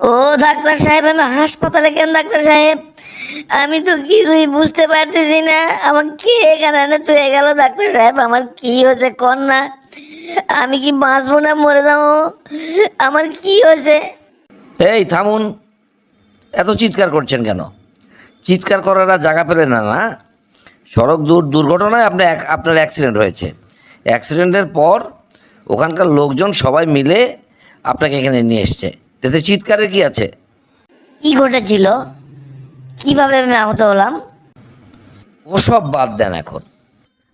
ও doctor সাহেব, আমি হাসপাতালে কেন ডাক্তার সাহেব? আমি তো কিছুই বুঝতে পারতেছি না। আমার কে এখানে তুই গেল ডাক্তার সাহেব? আমার কি হয়েছে কর না। আমি কি বাঁচবো না মরে যাব? আমার কি হয়েছে? এই থামুন। এত চিৎকার করছেন কেন? চিৎকার করার জায়গা পেলেন না না? সড়ক দূর দুর্ঘটনায় আপনি এক- আপনার অ্যাক্সিডেন্ট হয়েছে। অ্যাক্সিডেন্টের পর ওখানকার লোকজন সবাই মিলে আপনাকে এখানে নিয়ে এসছে। এতে চিৎকারে কি আছে? কি ঘটেছিল? কীভাবে আমি আহত হলাম? ওসব বাদ দেন এখন।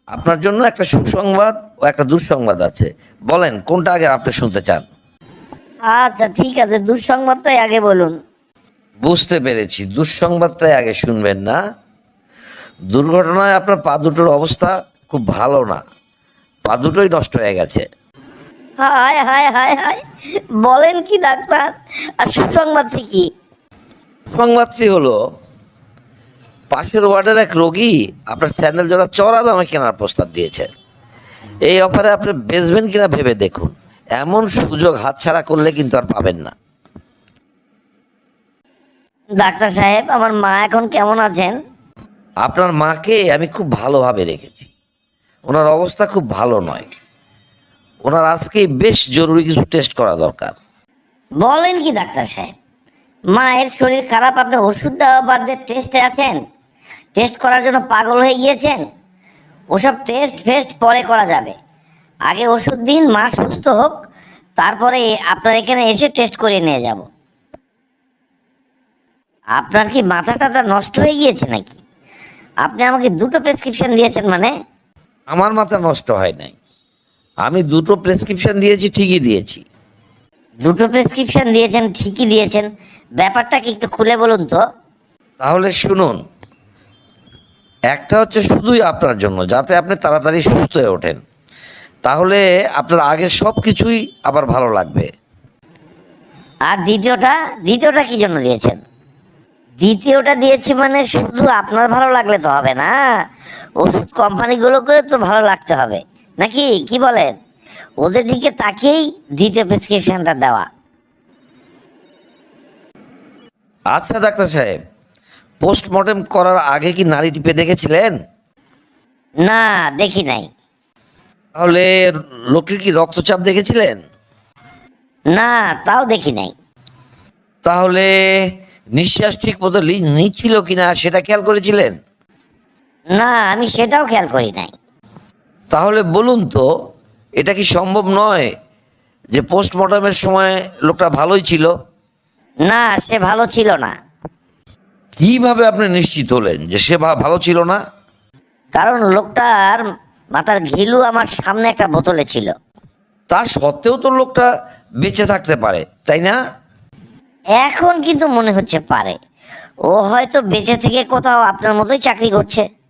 আপনার জন্য একটা সুসংবাদ ও একটা দুঃসংবাদ আছে। বলেন কোনটা আগে আপনি শুনতে চান? আচ্ছা ঠিক আছে দুঃসংবাদটাই আগে বলুন। বুঝতে পেরেছি দুঃসংবাদটাই আগে শুনবেন না। দুর্ঘটনায় আপনার পা দুটোর অবস্থা খুব ভালো না। পা দুটোই নষ্ট হয়ে গেছে। হায় হায় হায় হায়। বলেন কি ডাক্তার? আর সুসংবাদটি কি? সংবাদটি হলো? পাশের ওয়ার্ডের এক রোগী আপনার স্যান্ডেল জোড়া চড়া দামে কেনার প্রস্তাব দিয়েছে। এই অফারে আপনি বেচবেন কিনা ভেবে দেখুন। এমন সুযোগ হাতছাড়া করলে কিন্তু আর পাবেন না। ডাক্তার সাহেব আমার মা এখন কেমন আছেন? আপনার মাকে আমি খুব ভালোভাবে রেখেছি ওনার অবস্থা খুব ভালো নয়। ওনার আজকেই বেশ জরুরি কিছু টেস্ট করা দরকার। বলেন কি ডাক্তার সাহেব? মায়ের শরীর খারাপ আপনি ওষুধ দেওয়া বাদ দিয়ে টেস্টে আছেন? টেস্ট করার জন্য পাগল হয়ে গিয়েছেন? ওসব টেস্ট ফেস্ট পরে করা যাবে। আগে ওষুধ দিন মা সুস্থ হোক তারপরে আপনার এখানে এসে টেস্ট করে নিয়ে যাব। আপনার কি মাথা টাথা নষ্ট হয়ে গিয়েছে নাকি? আপনি আমাকে দুটো প্রেসক্রিপশন দিয়েছেন মানে? আমার মাথা নষ্ট হয় নাই। আমি দুটো প্রেসক্রিপশন দিয়েছি ঠিকই দিয়েছি। দুটো প্রেসক্রিপশন দিয়েছেন ঠিকই দিয়েছেন। ব্যাপারটা কি একটু খুলে বলুন তো। তাহলে শুনুন একটা হচ্ছে শুধুই আপনার জন্য যাতে আপনি তাড়াতাড়ি সুস্থ হয়ে ওঠেন। তাহলে আপনার আগের সব কিছুই আবার ভালো লাগবে। আর দ্বিতীয়টা দ্বিতীয়টা কি জন্য দিয়েছেন? দ্বিতীয়টা দিয়েছি মানে শুধু আপনার ভালো লাগলে তো হবে না। ওষুধ কোম্পানিগুলোকে তো ভালো লাগতে হবে। নাকি? কি বলেন? ওদের দিকে তাকেই দ্বিতীয় প্রেসক্রিপশনটা দেওয়া। আচ্ছা ডাক্তার সাহেব পোস্টমর্টেম করার আগে কি নারী টিপে দেখেছিলেন? না দেখি নাই। তাহলে লোকের কি রক্তচাপ দেখেছিলেন? না তাও দেখি নাই। তাহলে নিঃশ্বাস ঠিক মতো নিচ্ছিল কিনা সেটা খেয়াল করেছিলেন? না আমি সেটাও খেয়াল করি নাই। তাহলে বলুন তো এটা কি সম্ভব নয় যে পোস্টমর্টমের সময় লোকটা ভালোই ছিল? না সে ভালো ছিল না। কীভাবে আপনি নিশ্চিত হলেন যে সে ভা- ভালো ছিল না? কারণ লোকটার মাথার ঘিলু আমার সামনে একটা বোতলে ছিল। তা সত্ত্বেও তো লোকটা বেঁচে থাকতে পারে তাই না? এখন কিন্তু মনে হচ্ছে পারে। ও হয়তো বেঁচে থেকে কোথাও আপনার মতোই চাকরি করছে।